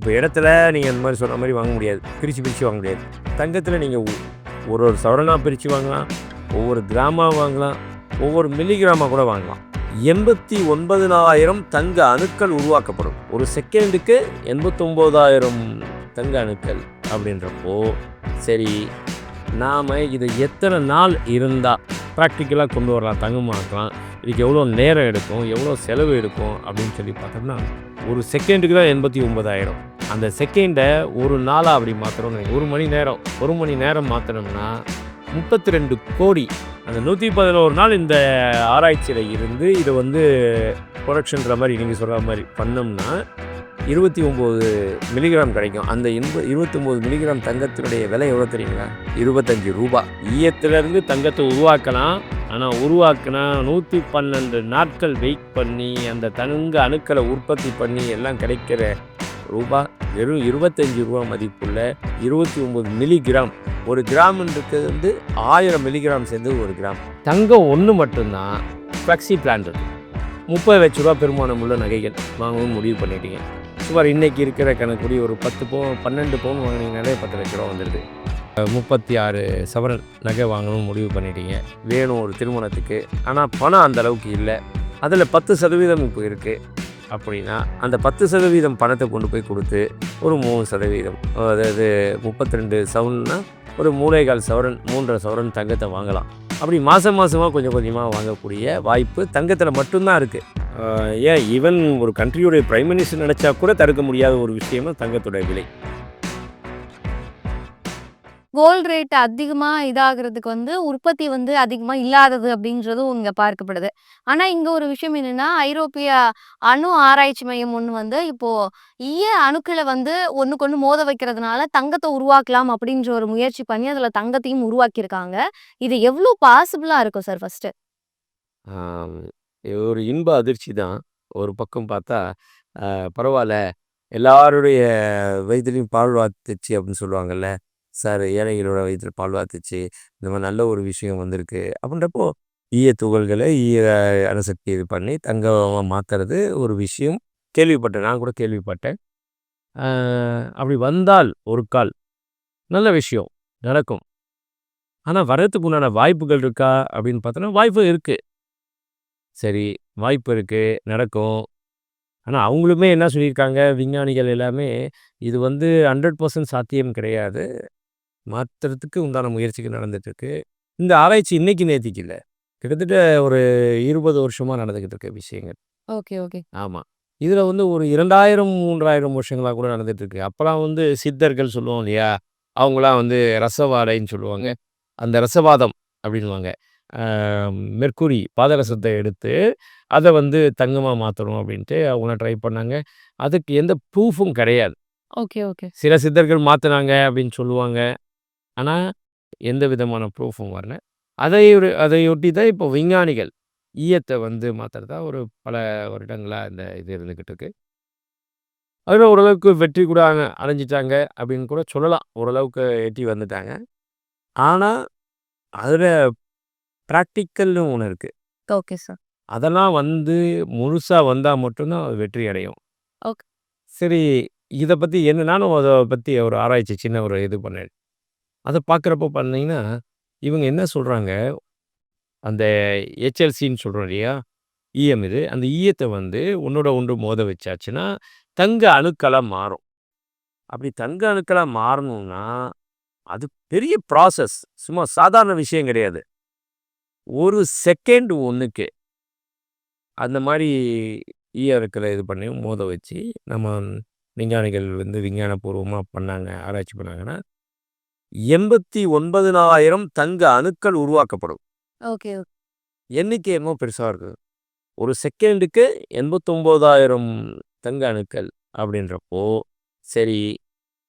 இப்போ இடத்துல நீங்கள் இந்த மாதிரி சொன்ன மாதிரி வாங்க முடியாது. பிரித்து பிரித்து வாங்க முடியாது. தங்கத்தில் நீங்கள் ஒரு ஒரு சவரனாக பிரித்து வாங்கலாம். ஒவ்வொரு கிராமாக வாங்கலாம். ஒவ்வொரு மில்லிகிராமாக கூட வாங்கலாம். எண்பத்தி ஒன்பதுனாயிரம் தங்க அணுக்கள் உருவாக்கப்படும். ஒரு செகண்டுக்கு எண்பத்தொம்போதாயிரம் தங்க அணுக்கள் அப்படின்றப்போ சரி நாம் இதை எத்தனை நாள் இருந்தால் ப்ராக்டிக்கலாக கொண்டு வரலாம் தங்கமாக்கலாம் இதுக்கு எவ்வளோ நேரம் எடுக்கும் எவ்வளோ செலவு எடுக்கும் அப்படின்னு சொல்லி பார்த்தோம்னா ஒரு செகண்டுக்கு தான் எண்பத்தி ஒன்பதாயிரம். அந்த செகண்டை ஒரு நாளாக அப்படி மாற்றுறோம்னு ஒரு மணி நேரம். ஒரு மணி நேரம் மாற்றினோம்னா முப்பத்தி ரெண்டு கோடி. அந்த நூற்றி பதினோரு நாள் இந்த ஆராய்ச்சியில் இருந்து இதை வந்து ப்ரொடக்ஷன்ற மாதிரி நீங்கள் சொல்கிற மாதிரி பண்ணோம்னா இருபத்தி ஒம்பது மில்லிகிராம் கிடைக்கும். அந்த எண்பது இருபத்தொம்போது மில்லிகிராம் தங்கத்தினுடைய விலை எவ்வளோ தெரியுங்களா? இருபத்தஞ்சி ரூபா. ஈயத்திலேருந்து தங்கத்தை உருவாக்கலாம். ஆனால் உருவாக்கினா நூற்றி பன்னெண்டு நாட்கள் வெயிட் பண்ணி அந்த தங்க அணுக்களை உற்பத்தி பண்ணி எல்லாம் கிடைக்கிற ரூபா வெறும் இருபத்தஞ்சி ரூபா மதிப்புள்ள இருபத்தி ஒம்பது மில்லிகிராம். ஒரு கிராம்ன்றது வந்து ஆயிரம் மில்லிகிராம் சேர்ந்து ஒரு கிராம். தங்கம் ஒன்று மட்டும்தான் ஃப்ளெக்ஸி பிளான் முப்பது லட்ச ரூபா பெருமானம் உள்ள நகைகள் வாங்கணும்னு முடிவு பண்ணிட்டீங்க. சுமார் இன்றைக்கி இருக்கிற கணக்குடி ஒரு பத்து பவுன் பன்னெண்டு பவுன் வாங்கினீங்கனாலே பத்து லட்ச ரூபா வந்துடுது முப்பத்தி ஆறு சவரன் நகை வாங்கணும்னு முடிவு பண்ணிட்டீங்க. வேணும் ஒரு திருமணத்துக்கு. ஆனால் பணம் அந்த அளவுக்கு இல்லை. அதில் பத்து சதவீதம் இப்போ இருக்குது அப்படின்னா அந்த பத்து சதவீதம் பணத்தை கொண்டு போய் கொடுத்து ஒரு மூணு சதவீதம் அதாவது முப்பத்தி ரெண்டு சவுன்னா ஒரு மூணேகால் சவரன் மூன்றரை சவரன் தங்கத்தை வாங்கலாம். அப்படி மாதம் மாதமாக கொஞ்சம் கொஞ்சமாக வாங்கக்கூடிய வாய்ப்பு தங்கத்தில் மட்டும்தான் இருக்குது ஏன் ஈவன் ஒரு கண்ட்ரியோடைய பிரைம் மினிஸ்டர் நினச்சா கூட தடுக்க முடியாத ஒரு விஷயமா தங்கத்தோட விலை. கோல்டு ரேட் அதிகமாக இதாகிறதுக்கு வந்து உற்பத்தி வந்து அதிகமாக இல்லாதது அப்படின்றதும் இங்கே பார்க்கப்படுது. ஆனால் இங்கே ஒரு விஷயம் என்னென்னா ஐரோப்பிய அணு ஆராய்ச்சி மையம் ஒன்று வந்து இப்போது ஈய அணுக்களை வந்து ஒண்ணுக்கொண்ணு மோத வைக்கிறதுனால தங்கத்தை உருவாக்கலாம் அப்படின்ற ஒரு முயற்சி பண்ணி அதில் தங்கத்தையும் உருவாக்கியிருக்காங்க. இது எவ்வளோ பாசிபிளாக இருக்கும் சார் ஃபர்ஸ்ட்டு? ஒரு இன்ப அதிர்ச்சி தான். ஒரு பக்கம் பார்த்தா, பரவாயில்ல எல்லாருடைய வயித்துலயும் பால் வாத்துச்சு அப்படின்னு சொல்லுவாங்கல்ல. சார் ஏழைகளோட வயிற்று பால் வாத்துச்சு. இந்த மாதிரி நல்ல ஒரு விஷயம் வந்திருக்கு. அப்படின்றப்போ, ஈய துகள்களை ஈய அணுசக்தி இது பண்ணி தங்கமாக மாற்றுறது ஒரு விஷயம் கேள்விப்பட்டேன். நான் கூட கேள்விப்பட்டேன். அப்படி வந்தால் ஒரு கால் நல்ல விஷயம் நடக்கும். ஆனால் வர்றதுக்கு உண்டான வாய்ப்புகள் இருக்கா அப்படின்னு பார்த்தோன்னா வாய்ப்பு இருக்குது சரி, வாய்ப்பு இருக்குது நடக்கும். ஆனால் அவங்களுமே என்ன சொல்லியிருக்காங்க, விஞ்ஞானிகள் எல்லாமே, இது வந்து 100% சாத்தியம் கிடையாது. மாத்துறதுக்கு உண்டான முயற்சிகள் நடந்துட்டுருக்கு. இந்த ஆராய்ச்சி இன்னைக்கு நேத்திக்கு இல்ல. கிட்டத்தட்ட ஒரு 20 வருஷமா நடந்துகிட்டு இருக்க விஷயங்கள். Okay, okay. ஆமா. இதுல வந்து ஒரு 2000, 3000 வருஷங்களா கூட நடந்துட்டு இருக்கு. அப்பலாம் வந்து சித்தர்கள் சொல்லுவோம் இல்லையா? அவங்கலாம் வந்து ரசவாடைன்னு சொல்லுவாங்க. அந்த ரசவாதம் அப்படின்னுவாங்க. அ மெர்க்குரி பாதரசத்த எடுத்து, அத வந்து தங்கமா மாத்தணும் அப்படின்ட்டு அவங்கலாம் ட்ரை பண்ணாங்க. அதுக்கு எந்த ப்ரூஃபும் கிடையாது. Okay, okay. சில சித்தர்கள் மாத்துனாங்க அப்படின்னு சொல்லுவாங்க. ஆனா, எந்த விதமான ப்ரூஃபும் வரல. அதை ஒரு அதையொட்டி தான் இப்போ விஞ்ஞானிகள் ஈயத்த வந்து மாத்துறதா ஒரு பல வருடங்களா இந்த இது இருந்துகிட்டு இருக்கு. அதுல ஓரளவுக்கு வெற்றி கூட அடைஞ்சுட்டாங்க அப்படின்னு கூட சொல்லலாம். ஓரளவுக்கு எட்டி வந்துட்டாங்க. ஆனா, அதுல பிராக்டிக்கல்னு ஒண்ணு இருக்கு. Okay sir. அதெல்லாம் வந்து முழுசா வந்தா மட்டும் தான் அது வெற்றி அடையும். ஓகே. சரி, இத பத்தி என்ன நானும் அத பத்தி ஒரு ஆராய்ச்சி சின்ன ஒரு இது பண்ணேன். அதை பார்க்குறப்போ பார்த்தீங்கன்னா, இவங்க என்ன சொல்றாங்க, அந்த HLCன்னு சொல்றோம் இல்லையா? ஈயம் இது. அந்த ஈயத்த வந்து ஒண்ணோட ஒன்று மோத வச்சாச்சுன்னா, தங்க அணுக்களா மாறும். அப்படி தங்க அணுக்களா மாறணும்னா, அது பெரிய ப்ராசஸ். சும்மா சாதாரண விஷயம் கிடையாது. ஒரு செகண்ட் ஒன்றுக்கு அந்த மாரி ஈய e அணுக்கள இது பண்ணி மோத வச்சு, நம்ம விஞ்ஞானிகள் வந்து விஞ்ஞானபூர்வமா பண்ணாங்க, ஆராய்ச்சி பண்ணாங்கன்னா, 89,000 தங்க அணுக்கள் உருவாக்கப்படும். ஓகே, எண்ணிக்கை என்னமோ பெருசா இருக்கு. ஒரு செகண்டுக்கு 89,000 தங்க அணுக்கள் அப்படின்றப்போ, சரி,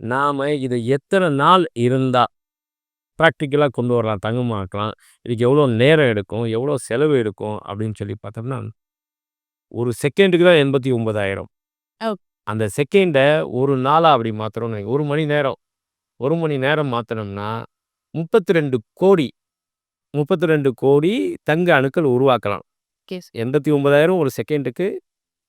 நாம இத எத்தனை நாள் இருந்தா ப்ராக்டிக்கலா கொண்டு வரலாம், தங்கமாக்கலாம். இதுக்கு எவ்வளோ நேரம் எடுக்கும், எவ்வளோ செலவு எடுக்கும் அப்படின்னு சொல்லி பார்த்தோம்னா, ஒரு செகண்டுக்கு தான் 89,000. ஓ அந்த செகண்ட ஒரு நாளா அப்படி மாத்துறோம்னு வைங்க. 1 மணி நேரம் 1 மணி நேரம் மாத்துனோம்னா, 32 கோடி 32 கோடி தங்க அணுக்கள் உருவாக்கலாம். ஸ் 89,000 ஒரு செகண்டுக்கு,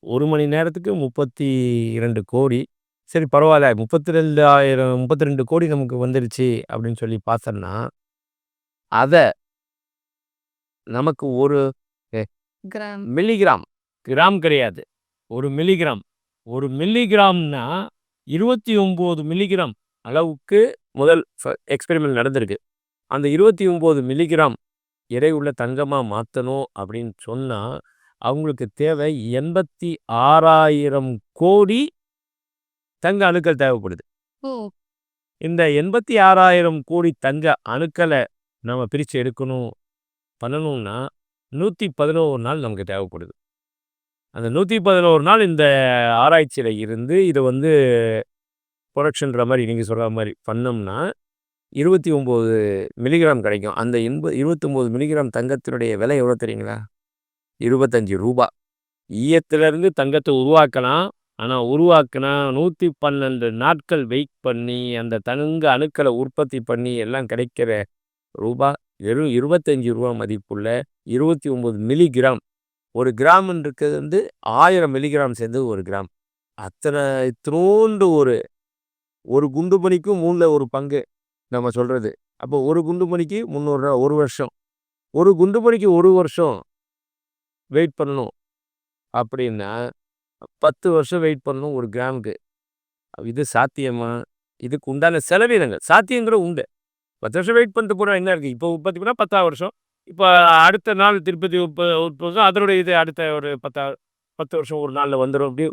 1 மணி நேரத்துக்கு 32 கோடி. சரி பரவாயில்ல முப்பத்தி ரெண்டாயிரம் முப்பத்தி ரெண்டு கோடி நமக்கு வந்துடுச்சு அப்படின்னு சொல்லி பார்த்தோன்னா அதை நமக்கு ஒரு கிராம். மில்லிகிராம் கிராம் கிடையாது. ஒரு மில்லிகிராம். ஒரு மில்லிகிராம்னா இருபத்தி ஒம்பது மில்லிகிராம். அளவுக்கு முதல் எக்ஸ்பெரிமெண்ட் நடந்திருக்கு. அந்த இருபத்தி ஒம்பது மில்லிகிராம் எடை உள்ள தங்கமாக மாற்றணும் அப்படின்னு சொன்னால் அவங்களுக்கு தேவை எண்பத்தி ஆறாயிரம் கோடி தங்க அணுக்கள் தேவைப்படுது. இந்த எண்பத்தி ஆறாயிரம் கோடி தங்க அணுக்களை நம்ம பிரித்து எடுக்கணும் பண்ணணும்னா நூற்றி பதினோரு நாள் நமக்கு தேவைப்படுது. அந்த நூற்றி பதினோரு நாள் இந்த ஆராய்ச்சியில் இருந்து இதை வந்து ப்ரொடக்ஷன்ற மாதிரி நீங்கள் சொல்கிற மாதிரி பண்ணோம்னா இருபத்தி ஒம்பது மில்லிகிராம் கிடைக்கும். அந்த எண்ப இருபத்தொம்போது மில்லிகிராம் தங்கத்தினுடைய விலை எவ்வளோ தெரியுங்களா? இருபத்தஞ்சி ரூபா. ஈயத்திலேருந்து தங்கத்தை உருவாக்கலாம். ஆனால் உருவாக்கினா நூற்றி பன்னெண்டு நாட்கள் வெயிட் பண்ணி அந்த தங்க அணுக்களை உற்பத்தி பண்ணி எல்லாம் கிடைக்கிற ரூபா. வெறும் இருபத்தஞ்சி ரூபா மதிப்புள்ள இருபத்தி ஒம்பது மில்லிகிராம். ஒரு கிராம் இருக்கிறது வந்து ஆயிரம் மில்லிகிராம் சேர்ந்து ஒரு கிராம். அத்தனை இத்தினோண்டு ஒரு ஒரு குண்டு மணிக்கும் மூணில் ஒரு பங்கு நம்ம சொல்கிறது அப்போ ஒரு குண்டு மணிக்கு முந்நூறுரூவா ஒரு வருஷம். ஒரு குண்டு மணிக்கு ஒரு வருஷம் வெயிட் பண்ணணும். அப்படின்னா பத்து வருஷம் வெயிட் பண்ணணும் ஒரு கிராமுக்கு. இது சாத்தியமா? இதுக்கு உண்டான செலவினங்கள். சாத்தியங்கிற உண்டு. பத்து வருஷம் வெயிட் பண்ணிட்டு போனால் என்ன இருக்குது இப்போ உற்பத்தி பண்ணால் பத்தாறு வருஷம். இப்போ அடுத்த நாள் திருப்பதி உற்ப அதனுடைய இது அடுத்த ஒரு பத்தா பத்து வருஷம் ஒரு நாளில் வந்துடும் அப்படி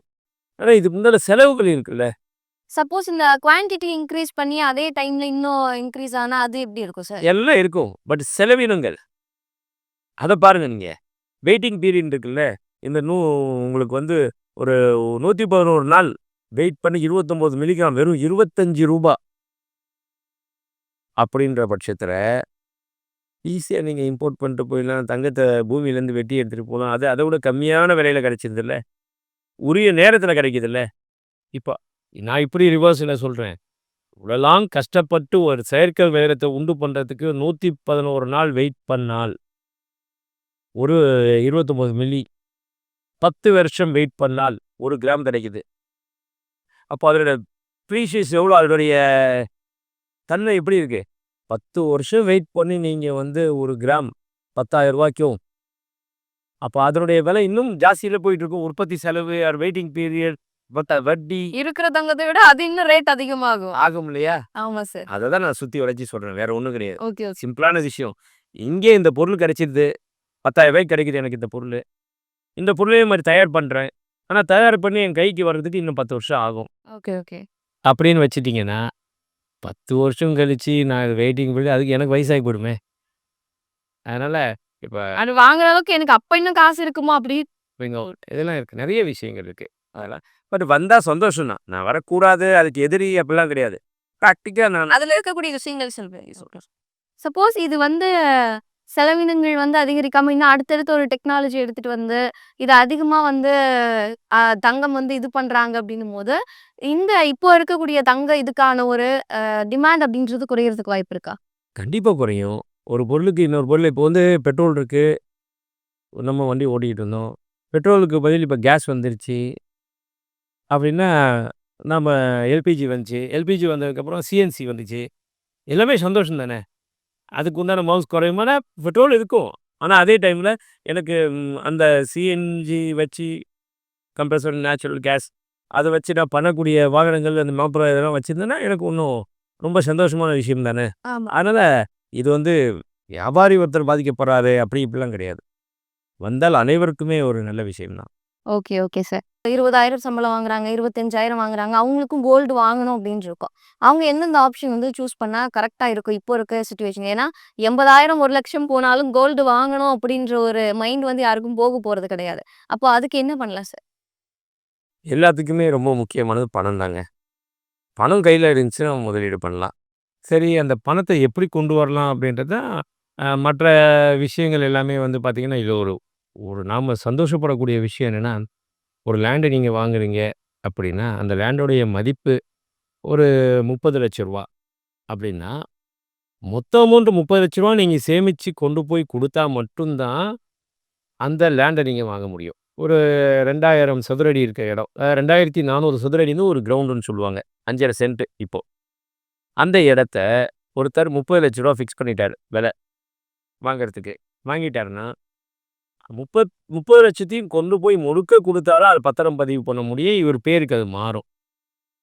ஆனால் இதுக்கு முன்னால் செலவுகள் இருக்குல்ல? சப்போஸ் இந்த குவான்டிட்டி இன்க்ரீஸ் பண்ணி அதே டைம்ல இன்னும் இன்க்ரீஸ் ஆனா அது எப்படி இருக்கும் சார் எல்லாம் இருக்கும் பட் செலவினங்கள். அதை பாருங்க நீங்கள் வெயிட்டிங் பீரியட் இருக்குல்ல இந்த நூ உங்களுக்கு வந்து ஒரு நூற்றி பதினோரு நாள் வெயிட் பண்ணி இருபத்தொம்போது மில்லிகிராம் வெறும் இருபத்தஞ்சி ரூபா. அப்படின்ற பட்சத்தில் ஈஸியாக நீங்கள் இம்போர்ட் பண்ணிட்டு போயிடலாம் தங்கத்தை பூமியிலேருந்து வெட்டி எடுத்துகிட்டு போகலாம். அது அதை விட கம்மியான விலையில் கிடைச்சிருதுல்ல. உரிய நேரத்தில் கிடைக்கிதுல்ல. இப்போ நான் இப்படி ரிவர்ஸில் சொல்கிறேன் இவ்வளோலாம் கஷ்டப்பட்டு ஒரு செயற்கை வைரத்தை உண்டு பண்ணுறதுக்கு நூற்றி பதினோரு நாள் வெயிட் பண்ணால் ஒரு இருபத்தொம்போது மில்லி பத்து வருஷம் வெயிட் பண்ணால் ஒரு கிராம் கிடைக்குது. அப்போ அதோட ப்ரீஷியஸ் எவ்வளோ? அதனுடைய தன்மை எப்படி இருக்குது பத்து வருஷம் வெயிட் பண்ணி நீங்கள் வந்து ஒரு கிராம் பத்தாயிரம் ரூபாய்க்கும் அப்போ அதனுடைய விலை இன்னும் ஜாஸ்தியில் போயிட்டுருக்கும் உற்பத்தி செலவு ஆர் வெயிட்டிங் பீரியட் பத்த வட்டி. இருக்கிற தங்கத்தை விட அது இன்னும் ரேட் அதிகமாகும். ஆகும் இல்லையா ஆமா சார் அதை தான் நான் சுற்றி உடைச்சி சொல்கிறேன் வேற ஒன்றும் கிடையாது. ஓகே சிம்பிளான விஷயம். இங்கே இந்த பொருள் கிடைச்சிருது. பத்தாயிரம் ரூபாய்க்கு கிடைக்குது எனக்கு இந்த பொருள். இந்த பொருளே மாதிரி தயார் பண்ணுறேன் ஆனால் தயார் பண்ணி என் கைக்கு வர்றதுக்கு இன்னும் பத்து வருஷம் ஆகும். Okay okay. அப்படின்னு வச்சுட்டிங்கன்னா பத்து வருஷம் கழிச்சு நான் வெயிட்டிங் பண்ணி அதுக்கு எனக்கு வயசாகி போயிடுமே. அதனால் இப்போ அது வாங்குற அளவுக்கு எனக்கு அப்ப இன்னும் காசு இருக்குமா அப்படி? இதெல்லாம் இருக்குது நிறைய விஷயங்கள் இருக்குது அதெல்லாம். பட் வந்தால் சந்தோஷம் தான் நான் வரக்கூடாது அதுக்கு எதிரி அப்படிலாம் கிடையாது. ப்ராக்டிக்காக நான் அதுல இருக்கக்கூடிய விஷயங்கள் சொல்றேன் சப்போஸ் இது வந்து செலவினங்கள் வந்து அதிகரிக்காம இன்னும் அடுத்தடுத்து ஒரு டெக்னாலஜி எடுத்துட்டு வந்து இது அதிகமா வந்து தங்கம் வந்து இது பண்றாங்க அப்படின்னும் போது இந்த இப்போ இருக்கக்கூடிய தங்க இதுக்கான ஒரு டிமாண்ட் அப்படின்றது குறையறதுக்கு வாய்ப்பு இருக்கா? கண்டிப்பாக குறையும். ஒரு பொருளுக்கு இன்னொரு பொருள் இப்போ வந்து பெட்ரோல் இருக்குது நம்ம வண்டி ஓட்டிக்கிட்டு இருந்தோம். பெட்ரோலுக்கு பதில் இப்போ கேஸ் வந்துருச்சு. அப்படின்னா நம்ம எல்பிஜி வந்துச்சு. எல்பிஜி வந்ததுக்கப்புறம் சிஎன்சி வந்துச்சு. எல்லாமே சந்தோஷம் தானே அதுக்கு உண்டான மவுஸ் குறையுமானா பெட்ரோல் இருக்கும். ஆனால் அதே டைமில் எனக்கு அந்த சிஎன்ஜி வச்சு கம்ப்ரஸர் நேச்சுரல் கேஸ் அதை வச்சு நான் பண்ணக்கூடிய வாகனங்கள் அந்த மாப்பிள இதெல்லாம் வச்சுருந்தேன்னா எனக்கு இன்னும் ரொம்ப சந்தோஷமான விஷயம் தானே அதனால் இது வந்து வியாபாரி ஒருத்தர் பாதிக்கப்படுறாரு அப்படி இப்படிலாம் கிடையாது. வந்தால் அனைவருக்குமே ஒரு நல்ல விஷயம்தான். Okay okay sir. இருபதாயிரம் சம்பளம் வாங்குறாங்க இருபத்தஞ்சாயிரம் வாங்குறாங்க அவங்களுக்கும் கோல்டு வாங்கணும் அப்படின்னு இருக்கும். அவங்க எந்தெந்த ஆப்ஷன் வந்து சூஸ் பண்ணா கரெக்டா இருக்கும்? இப்போ இருக்க சுச்சுவேஷன் ஏன்னா எண்பதாயிரம் ஒரு லட்சம் போனாலும் கோல்டு வாங்கணும் அப்படின்ற ஒரு மைண்ட் வந்து யாருக்கும் போக போறது கிடையாது. அப்போ அதுக்கு என்ன பண்ணலாம் சார்? எல்லாத்துக்குமே ரொம்ப முக்கியமானது பணம் தாங்க. பணம் கையில் இருந்துச்சுன்னா முதலீடு பண்ணலாம். சரி அந்த பணத்தை எப்படி கொண்டு வரலாம் அப்படின்றத மற்ற விஷயங்கள் எல்லாமே வந்து பார்த்திங்கன்னா இது ஒரு ஒரு நாம் சந்தோஷப்படக்கூடிய விஷயம் என்னென்னா ஒரு லேண்டை நீங்கள் வாங்குறீங்க அப்படின்னா அந்த லேண்டோடைய மதிப்பு ஒரு முப்பது லட்ச ரூபா அப்படின்னா மொத்த அமௌண்ட் முப்பது லட்ச ரூபா நீங்கள் சேமித்து கொண்டு போய் கொடுத்தா மட்டும்தான் அந்த லேண்டை நீங்கள் வாங்க முடியும் ஒரு 2000 சதுரடி இருக்க இடம். அ 2400 சதுரடின்னு ஒரு கிரவுண்டுன்னு சொல்லுவாங்க. 5 1/2 சென்ட் இப்போ. அந்த இடத்த ஒருத்தர் ரூ. 30,00,000 ஃபிக்ஸ் பண்ணிட்டாரு விலை. வாங்குறதுக்கு. வாங்கிட்டாருன்னா, முப்பத் 30,00,000த்தையும் கொண்டு போய் முழுக்க கொடுத்தாலும் அது பத்திரம் பதிவு பண்ண முடியும். இவர் பேருக்கு அது மாறும்.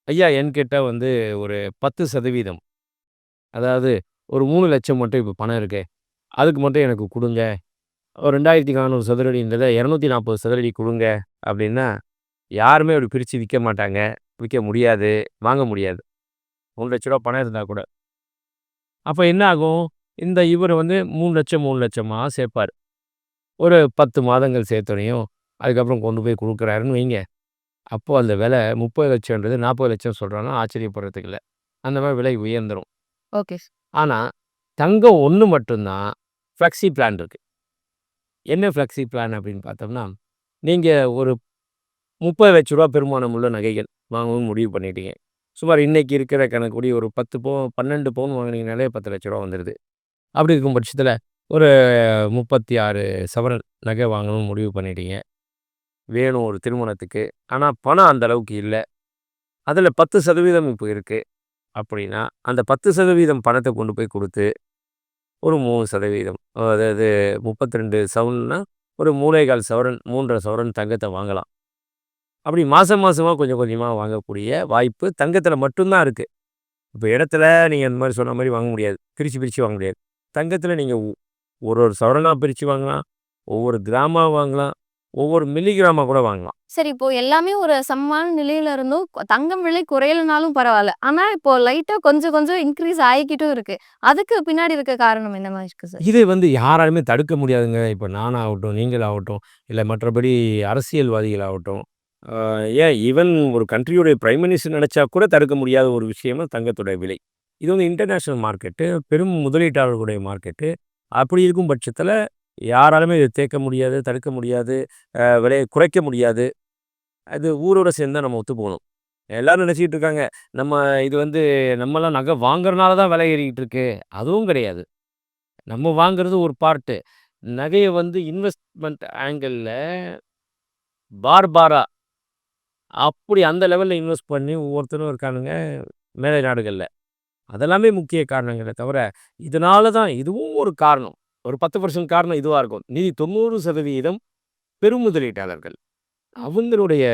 ஐயா என்கிட்ட வந்து ஒரு 10% அதாவது ஒரு மூணு லட்சம் மட்டும் இப்போ பணம் இருக்கு. அதுக்கு மட்டும் எனக்கு கொடுங்க ஒரு 2400 சதுரடின்றத 240 சதுரடி கொடுங்க அப்படின்னா யாருமே அப்படி பிரித்து விற்க மாட்டாங்க. விற்க முடியாது. வாங்க முடியாது. மூணு லட்ச ரூபா பணம் இருந்தால் கூட. அப்போ என்ன ஆகும்? இந்த இவர் வந்து மூணு லட்சம் மூணு லட்சமாக சேர்ப்பார் ஒரு 10 மாதங்கள் சேர்த்தோனையும், அதுக்கப்புறம் கொண்டு போய் குடுக்குறாருன்னு வைங்க. அப்போ அந்த விலை 30,00,000ன்றது 40,00,000 சொல்றான்னா ஆச்சரியப்படுறதுக்கு இல்ல. அந்த மாரி விலை உயர்ந்துரும். ஓகே. ஸ் ஆனா, தங்கம் ஒண்ணு மட்டும் தான் ஃப்ளெக்ஸி பிளான் இருக்கு. என்ன ஃப்ளெக்ஸி பிளான் அப்படின்னு பார்த்தோம்னா, நீங்க ஒரு ரூ. 30,00,000 பெறுமானம் உள்ள நகைகள் வாங்கணும்னு முடிவு பண்ணிட்டீங்க. சுமார் இன்னைக்கு இருக்கிற கணக்குப்படி ஒரு 10 பவுன் 12 பவுன் வாங்குனீங்கனாலே ரூ. 10,00,000 வந்துருது. அப்படி இருக்கும் பட்சத்தில ஒரு 36 சவரன் நகை வாங்கணும்னு முடிவு பண்ணிட்டீங்க. வேணும் ஒரு திருமணத்துக்கு. ஆனால் பணம் அந்த அளவுக்கு இல்லை அதில் பத்து சதவீதம் இப்போ இருக்குது அப்படின்னா, அந்த பத்து சதவீதம் பணத்தை கொண்டு போய் கொடுத்து ஒரு மூணு சதவீதம் அதாவது 32 சவரன்னா, ஒரு 3 1/4 சவரன், 3 1/2 சவரன் தங்கத்தை வாங்கலாம். அப்படி மாதம் மாதமாக கொஞ்சம் கொஞ்சமாக வாங்கக்கூடிய வாய்ப்பு தங்கத்தில் மட்டும் தான் இப்போ இடத்துல நீங்கள் அந்த மாதிரி சொன்ன மாதிரி வாங்க முடியாது. பிரித்து பிரித்து வாங்க முடியாது. தங்கத்தில் நீங்கள் ஒரு ஒரு சவரனா பிரிச்சு வாங்கலாம். ஒவ்வொரு கிராமா வாங்கலாம். ஒவ்வொரு மில்லிகிராமா கூட வாங்கலாம். சரி இப்போ எல்லாமே ஒரு சமமான நிலையில இருந்தும், தங்கம் விலை குறையலனாலும் பரவால்ல. ஆனா இப்போ லைட்டா கொஞ்சம் கொஞ்சம் இன்கிரீஸ் ஆயிக்கிட்டும் இருக்கு. அதுக்கு பின்னாடி இருக்க காரணம் என்னவா இருக்கு சார்? இது வந்து யாராலுமே தடுக்க முடியாதுங்க. இப்ப நானாகட்டும், நீங்களாகட்டும், இல்ல மற்றபடி அரசியல்வாதிகளாகட்டும், அ ஏன் ஈவன் ஒரு கண்ட்ரியோட பிரைம் மினிஸ்டர் நெனச்சா கூட தடுக்க முடியாத ஒரு விஷயம் தான் தங்கத்தோட விலை. இது வந்து இன்டர்நேஷனல் மார்க்கெட்டு. பெரும் முதலீட்டாளர்களுடைய மார்க்கெட்டு. அப்படி இருக்கும் பட்சத்தில் யாராலுமே இதை தேக்க முடியாது, தடுக்க முடியாது, விலையை குறைக்க முடியாது. அது ஊரோட சேர்ந்து தான் நம்ம ஒத்து போகணும் எல்லாரும் நினச்சிக்கிட்டு இருக்காங்க, நம்ம இது வந்து நம்மலாம் நகை வாங்குறனால தான் விலை ஏறிக்கிட்டு இருக்கு. அதுவும் கிடையாது. நம்ம வாங்குறது ஒரு பார்ட்டு. நகையை வந்து இன்வெஸ்ட்மெண்ட் ஆங்கிளில் பார் பாரா அப்படி அந்த லெவலில் இன்வெஸ்ட் பண்ணி ஒவ்வொருத்தரும் இருக்கானுங்க, மேலை நாடுகளில் அதெல்லாமே முக்கிய காரணங்களே தவிர, இதனால தான் இதுவும் ஒரு காரணம். ஒரு 10% காரணம் இதுவா இருக்கும். மீதி 90% பெரும் முதலீட்டாளர்கள். அவங்களுடைய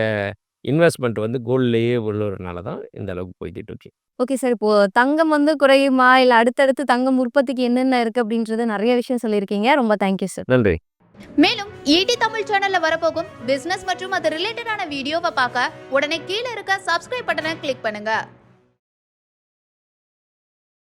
இன்வெஸ்ட்மென்ட் வந்து கோல்ட்லயே விழுறனால தான் இந்த அளவுக்கு போய்க்கிட்டு இருக்கு. Okay sir. இப்போ தங்கம் வந்து குறையுமா? இல்ல அடுத்தடுத்து தங்கம் உற்பத்திக்கு என்னென்ன இருக்கு அப்படின்றத நெறைய விஷயம் சொல்லியிருக்கீங்க. ரொம்ப தேங்க் யூ சார். நன்றி. மேலும் ஈடி தமிழ் சேனல்ல வரப்போகும் பிசினஸ் மற்றும் அது ரிலேட்டடான வீடியோவை பார்க்க உடனே கீழ இருக்க சப்ஸ்கிரைப் பட்டனை கிளிக் பண்ணுங்க